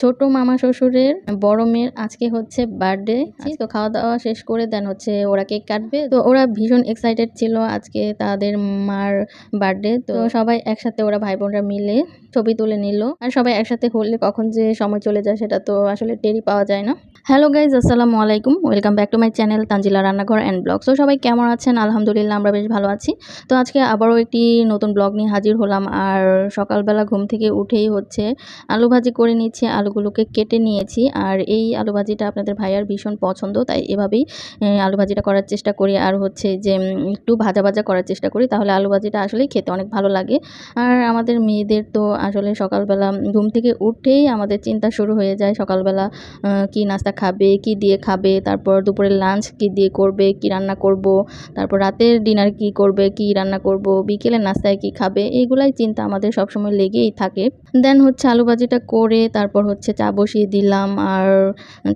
ছোট মামা শ্বশুরের বড় মেয়ের আজকে হচ্ছে বার্থডে তো খাওয়া দাওয়া শেষ করে দেন হচ্ছে ওরা কেক কাটবে। তো ওরা ভীষণ এক্সাইটেড ছিল আজকে তাদের মার বার্থডে তো সবাই একসাথে ওরা ভাই বোনরা মিলে ছবি তুলে নিল। আর সবাই একসাথে হলে কখন যে সময় চলে যায় সেটা তো আসলে টেরি পাওয়া যায় না। হ্যালো গাইজ আসসালামু আলাইকুম। Welcome back to my channel Tanzila রান্নাঘর অ্যান্ড ব্লগ তো সবাই কেমন আছেন? আলহামদুলিল্লাহ আমরা বেশ ভালো আছি। তো আজকে আবারও একটি নতুন ব্লগ নিয়ে হাজির হলাম। আর সকালবেলা ঘুম থেকে উঠেই হচ্ছে আলু ভাজি করে নিচ্ছি আলুগুলোকে কেটে নিয়েছি। আর এই আলু ভাজিটা আপনাদের ভাইয়ার ভীষণ পছন্দ, তাই এভাবেই আলু ভাজিটা করার চেষ্টা করি। আর হচ্ছে যে একটু ভাজা ভাজা করার চেষ্টা করি, তাহলে আলু ভাজিটা আসলেই খেতে অনেক ভালো লাগে। আর আমাদের মেয়েদের তো আসলে সকালবেলা ঘুম থেকে উঠেই আমাদের চিন্তা শুরু হয়ে যায় সকালবেলা কি নাস্তা খাবে, কি দিয়ে খাবে, তারপর দুপুরের লাঞ্চ কি দিয়ে করবে, কি রান্না করব, তারপর রাতের ডিনার কি করবে, কি রান্না করব, বিকেলের নাস্তায় কি খাবে, এইগুলাই চিন্তা আমাদের সবসময় লেগেই থাকে। দেন হচ্ছে আলু ভাজিটা করে, তারপর হচ্ছে চা বসিয়ে দিলাম আর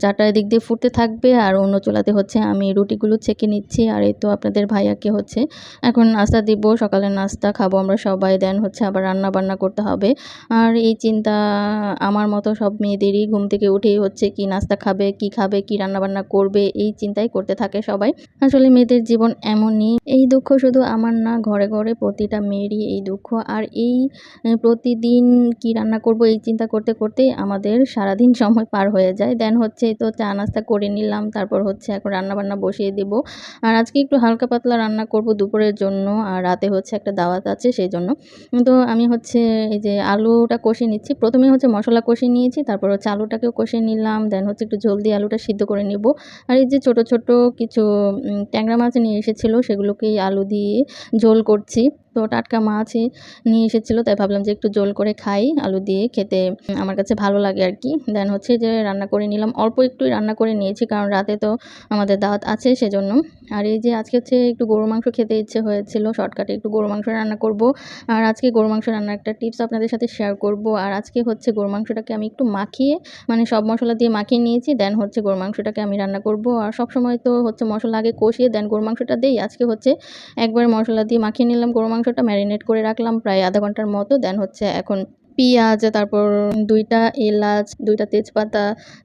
চাটা এদিক দিয়ে ফুটতে থাকবে আর অন্য চুলাতে হচ্ছে আমি রুটিগুলো ছেঁকে নিচ্ছি আর এই তো আপনাদের ভাইয়াকে হচ্ছে এখন নাস্তা দিব সকালে নাস্তা খাব আমরা সবাই দেন হচ্ছে আবার রান্না বান্না করতে হবে। আর এই চিন্তা আমার মতো সব মেয়েদেরই ঘুম থেকে উঠেই হচ্ছে কি নাস্তা খাবে, কি খাবে, কি রান্না বান্না করবে, এই চিন্তাই করতে থাকে সবাই। আসলে মেয়েদের জীবন এমনই, এই দুঃখ শুধু আমার না, ঘরে ঘরে প্রতিটা মেয়েরই এই দুঃখ। আর এই প্রতিদিন কি রান্না করব এই চিন্তা করতে করতেই আমাদের সারাদিন সময় পার হয়ে যায়। দেন হচ্ছে তো চা নাস্তা করে নিলাম, তারপর হচ্ছে এখন রান্না বান্না বসিয়ে দেব। আর আজকে একটু হালকা পাতলা রান্না করব দুপুরের জন্য, আর রাতে হচ্ছে একটা দাওয়াত আছে সেই জন্য তো আমি হচ্ছে এই যে আলুটা কষে নিচ্ছি। প্রথমে হচ্ছে মশলা কষে নিয়েছি, তারপর হচ্ছে আলুটাকেও কষে নিলাম। দেন হচ্ছে একটু জল দিয়ে আলুটা সিদ্ধ করে নিব। আর এই যে ছোট ছোট কিছু ট্যাংরা মাছ নিয়ে এসেছিল, সেগুলোকেই আলু দিয়ে ঝোল করছি। তো টাটকা মাছই নিয়ে এসেছিল, তাই ভাবলাম যে একটু জোল করে খাই, আলু দিয়ে খেতে আমার কাছে ভালো লাগে আর কি দেন হচ্ছে যে রান্না করে নিলাম। অল্প একটুই রান্না করে নিয়েছি, কারণ রাতে তো আমাদের দাওয়াত আছে সেজন্য। আর এই যে আজকে হচ্ছে একটু গরু মাংস খেতে ইচ্ছে হয়েছিল, শর্টকাটে একটু গরু মাংস রান্না করব। আর আজকে গরু মাংস রান্নার একটা টিপস আপনাদের সাথে শেয়ার করব। আর আজকে হচ্ছে গরু মাংসটাকে আমি একটু মাখিয়ে মানে সব মশলা দিয়ে মাখিয়ে নিয়েছি দেন হচ্ছে গরু মাংসটাকে আমি রান্না করব। আর সব সময় তো হচ্ছে মশলা আগে কষিয়ে দেন গরু মাংসটা দেই। আজকে হচ্ছে একবার মশলা দিয়ে মাখিয়ে নিলাম গরু মাংসটা ম্যারিনেট করে রাখলাম প্রায় আধা ঘণ্টার মতো। দেন হচ্ছে এখন পেঁয়াজ, তারপর দুইটা এলাচ, দুইটা তেজপাতা,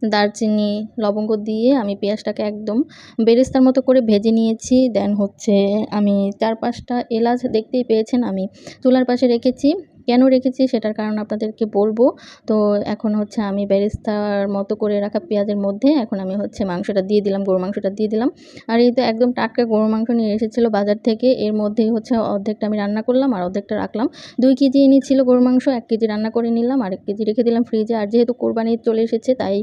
দারচিনি, লবঙ্গ দিয়ে আমি পেঁয়াজটাকে একদম বেরেস্তার মতো করে ভেজে নিয়েছি। দেন হচ্ছে আমি চার পাঁচটা এলাচ দেখতেই পেয়েছেন, আমি চুলার পাশে রেখেছি। কেন রেখেছি সেটার কারণ আপনাদেরকে বলব। তো এখন হচ্ছে আমি বেরেস্তার মতো করে রাখা পেঁয়াজের মধ্যে এখন আমি হচ্ছে মাংসটা দিয়ে দিলাম গরু মাংসটা দিয়ে দিলাম। আর এই তো একদম টাটকা গরু মাংস নিয়ে এসেছিল বাজার থেকে। এর মধ্যেই হচ্ছে অর্ধেকটা আমি রান্না করলাম আর অর্ধেকটা রাখলাম। দুই কেজি এনেছিল গরু মাংস, এক কেজি রান্না করে নিলাম আর এক কেজি রেখে দিলাম ফ্রিজে। আর যেহেতু কোরবানি চলে এসেছে, তাই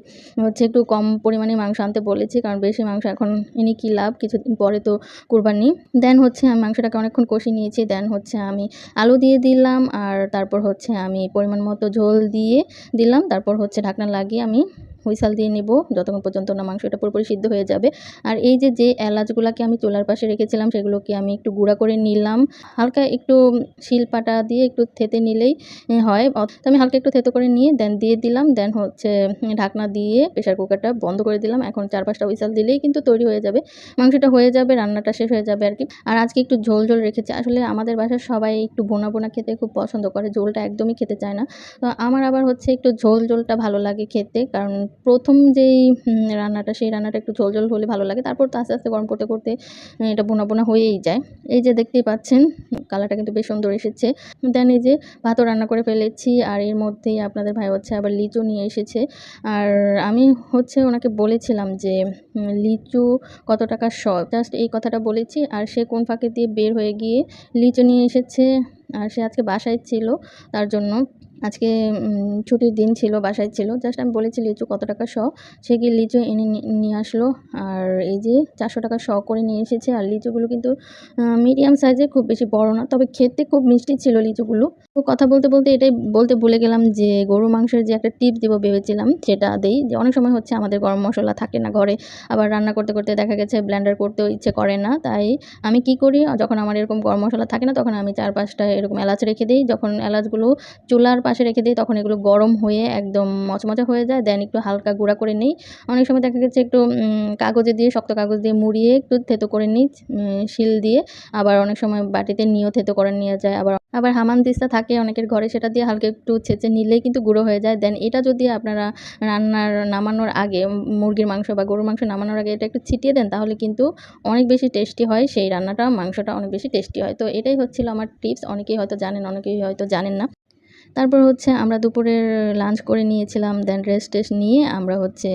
হচ্ছে একটু কম পরিমাণে মাংস আনতে বলেছি কারণ বেশি মাংস এখন এনে কী লাভ? কিছুদিন পরে তো কোরবানি। দেন হচ্ছে আমি মাংসটাকে অনেকক্ষণ কষিয়ে নিয়েছি। দেন হচ্ছে আমি আলু দিয়ে দিলাম আর তারপর হচ্ছে আমি পরিমাণ মতো ঝোল দিয়ে দিলাম। তারপর হচ্ছে ঢাকনা লাগিয়ে আমি হুইসাল দিয়ে নেব, যতক্ষণ পর্যন্ত না মাংসটা পুরোপুরি সিদ্ধ হয়ে যাবে। আর এই যে যে এলাচগুলোকে আমি চুলার পাশে রেখেছিলাম, সেগুলোকে আমি একটু গুঁড়া করে নিলাম। হালকা একটু শিলপাটা দিয়ে একটু থেতে নিলেই হয়। তো আমি হালকা একটু থেতো করে নিয়ে দেন দিয়ে দিলাম। দেন হচ্ছে ঢাকনা দিয়ে প্রেশার কুকারটা বন্ধ করে দিলাম। এখন চার পাঁচটা হুইসাল দিলেই কিন্তু তৈরি হয়ে যাবে। মাংসটা হয়ে যাবে, রান্নাটা শেষ হয়ে যাবে আর কি। আর আজকে একটু ঝোল ঝোল রেখেছি। আসলে আমাদের বাসার সবাই একটু বোনা বোনা খেতে খুব পছন্দ করে, ঝোলটা একদমই খেতে চায় না। তো আমার আবার হচ্ছে একটু ঝোল ঝোলটা ভালো লাগে খেতে, কারণ প্রথম যেই রান্নাটা, সেই রান্নাটা একটু ঝোল ঝোল হলে ভালো লাগে। তারপর তো আস্তে আস্তে গরম করতে করতে এটা বোনা বোনা হয়েই যায়। এই যে দেখতেই পাচ্ছেন, কালারটা কিন্তু বেশ সুন্দর এসেছে। দেন এই যে ভাতও রান্না করে ফেলেছি, আর এর মধ্যেই আপনাদের ভাই হচ্ছে আবার লিচু নিয়ে এসেছে। আর আমি হচ্ছে ওনাকে বলেছিলাম যে লিচু কত টাকা শ জাস্ট এই কথাটা বলেছি, আর সে কোন ফাঁকে দিয়ে বের হয়ে গিয়ে লিচু নিয়ে এসেছে, আর সে আজকে বাসায় ছিল, তার জন্য আজকে ছুটির দিন ছিল, বাসায় ছিল। জাস্ট আমি বলেছি, লিচু কত টাকা শ সে গিয়ে লিচু এনে নিয়ে আসলো। আর এই যে চারশো টাকা শ করে নিয়ে এসেছে। আর লিচুগুলো কিন্তু মিডিয়াম সাইজে খুব বেশি বড় না, তবে খেতে খুব মিষ্টি ছিল লিচুগুলো। তো কথা বলতে বলতে এটাই বলতে ভুলে গেলাম যে গরু মাংসের যে একটা টিপ দেবো ভেবেছিলাম, সেটা দেই। যে অনেক সময় হচ্ছে আমাদের গরম মশলা থাকে না ঘরে, আবার রান্না করতে করতে দেখা গেছে ব্লেন্ডার করতেও ইচ্ছে করে না। তাই আমি কি করি? যখন আমার এরকম গরম মশলা থাকে না, তখন আমি চার পাঁচটা এরকম এলাচ রেখে দিই। যখন এলাচগুলো চুলার পাশে রেখে দিই, তখন এগুলো গরম হয়ে একদম মচমচে হয়ে যায়। দেন একটু হালকা গুঁড়া করে নিই। অনেক সময় দেখা গেছে একটু কাগজে দিয়ে, শক্ত কাগজ দিয়ে মুড়িয়ে একটু থেতো করে নিই শিল দিয়ে। আবার অনেক সময় বাটিতে নিয়েও থেতো করে নিয়ে যায় আবার আবার হামান দিস্তা থাকে, অনেকের ঘরে সেটা দিয়ে হালকা একটু ছেঁচে নিলেই কিন্তু গুঁড়ো হয়ে যায়। দেন এটা যদি আপনারা রান্নার নামানোর আগে, মুরগির মাংস বা গরুর মাংস নামানোর আগে এটা একটু ছিটিয়ে দেন, তাহলে কিন্তু অনেক বেশি টেস্টি হয়। সেই রান্নাটা, মাংসটা অনেক বেশি টেস্টি হয়। তো এটাই হচ্ছিল আমার টিপস। অনেকেই হয়তো জানেন, অনেকেই হয়তো জানেন না। তারপর হচ্ছে আমরা দুপুরের লাঞ্চ করে নিয়েছিলাম দেন রেস্ট টেস্ট নিয়ে আমরা হচ্ছে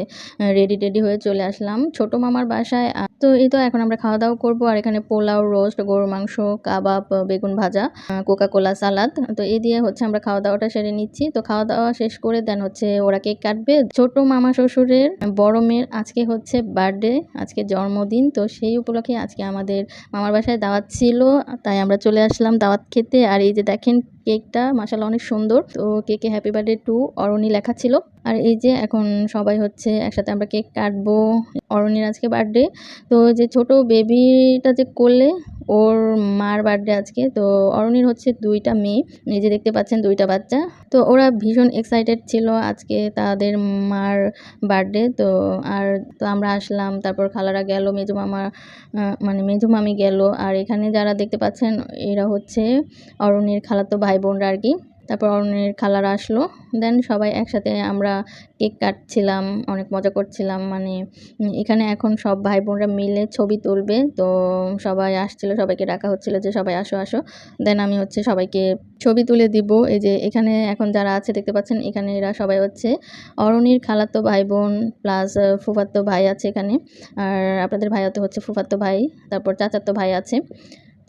রেডি টেডি হয়ে চলে আসলাম। ছোটো মামার বাসায় তো এই তো এখন আমরা খাওয়া দাওয়া করব। আর এখানে পোলাও রোস্ট গরুর মাংস, কাবাব বেগুন ভাজা কোকা কোলা সালাদ তো এই দিয়ে হচ্ছে আমরা খাওয়া দাওয়াটা সেরে নিচ্ছি। তো খাওয়া দাওয়া শেষ করে দেন হচ্ছে ওরা কেক কাটবে। ছোট মামা শ্বশুরের বড় মেয়ের আজকে হচ্ছে বার্থডে আজকে জন্মদিন। তো সেই উপলক্ষে আজকে আমাদের মামার বাসায় দাওয়াত ছিল। তাই আমরা চলে আসলাম দাওয়াত খেতে। আর এই যে দেখেন কেকটা মাসাল্লাহ অনেক সুন্দর। তো কেকে হ্যাপি বার্থডে টু অরণি লেখা ছিল। আর এই যে এখন সবাই হচ্ছে একসাথে আমরা কেক কাটবো অরণির আজকে বার্থডে তো যে ছোট বেবিটা যে করলে ওর মার বার্থডে আজকে, তো অরণির হচ্ছে দুইটা মেয়ে, এই যে দেখতে পাচ্ছেন দুইটা বাচ্চা, তো ওরা ভীষণ এক্সাইটেড ছিল আজকে তাদের মার বার্থডে তো আর তো আমরা আসলাম, তারপর খালারা গেল, মেজো মামা মানে মেজো মামি গেল, আর এখানে যারা দেখতে পাচ্ছেন এরা হচ্ছে অরণির খালাতো ভাই বোনরা আর কি তারপর অরণির খালারা আসলো। দেন সবাই একসাথে আমরা কেক কাটছিলাম, অনেক মজা করছিলাম। মানে এখানে এখন সব ভাই বোনরা মিলে ছবি তুলবে। তো, সবাই আসছিল, সবাইকে ডাকা হচ্ছিল যে, সবাই আসো আসো। দেন আমি হচ্ছে সবাইকে ছবি তুলে দিব। এই যে, এখানে এখন যারা আছে, দেখতে পাচ্ছেন, এখানে এরা সবাই হচ্ছে। অরণির খালাতো ভাই বোন প্লাস ফুফাতো ভাই আছে এখানে। আর আপনাদের ভাইয়া তো হচ্ছে ফুফাতো ভাই। তারপর চাচাতো ভাই আছে।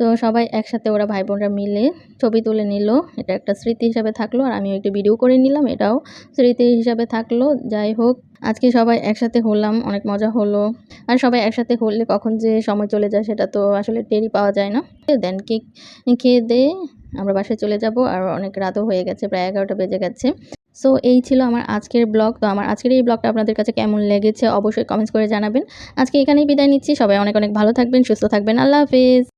তো সবাই একসাথে ওরা ভাই বোনরা মিলে ছবি তুলে নিল। এটা একটা স্মৃতি হিসাবে থাকল আর আমিও একটু ভিডিও করে নিলাম, এটাও স্মৃতি হিসাবে থাকল। যাই হোক, আজকে সবাই একসাথে হলাম, অনেক মজা হলো। আর সবাই একসাথে হলে কখন যে সময় চলে যায় সেটা তো আসলে টেরি পাওয়া যায় না। দেন কেক খেয়ে দিয়ে আমরা বাসায় চলে যাব আর অনেক রাতও হয়ে গেছে, প্রায় এগারোটা বেজে গেছে। সো এই ছিল আমার আজকের ব্লগ তো আমার আজকের এই ব্লগটা আপনাদের কাছে কেমন লেগেছে অবশ্যই কমেন্টস করে জানাবেন। আজকে এখানেই বিদায় নিচ্ছি। সবাই অনেক অনেক ভালো থাকবেন, সুস্থ থাকবেন। আল্লাহ হাফিজ।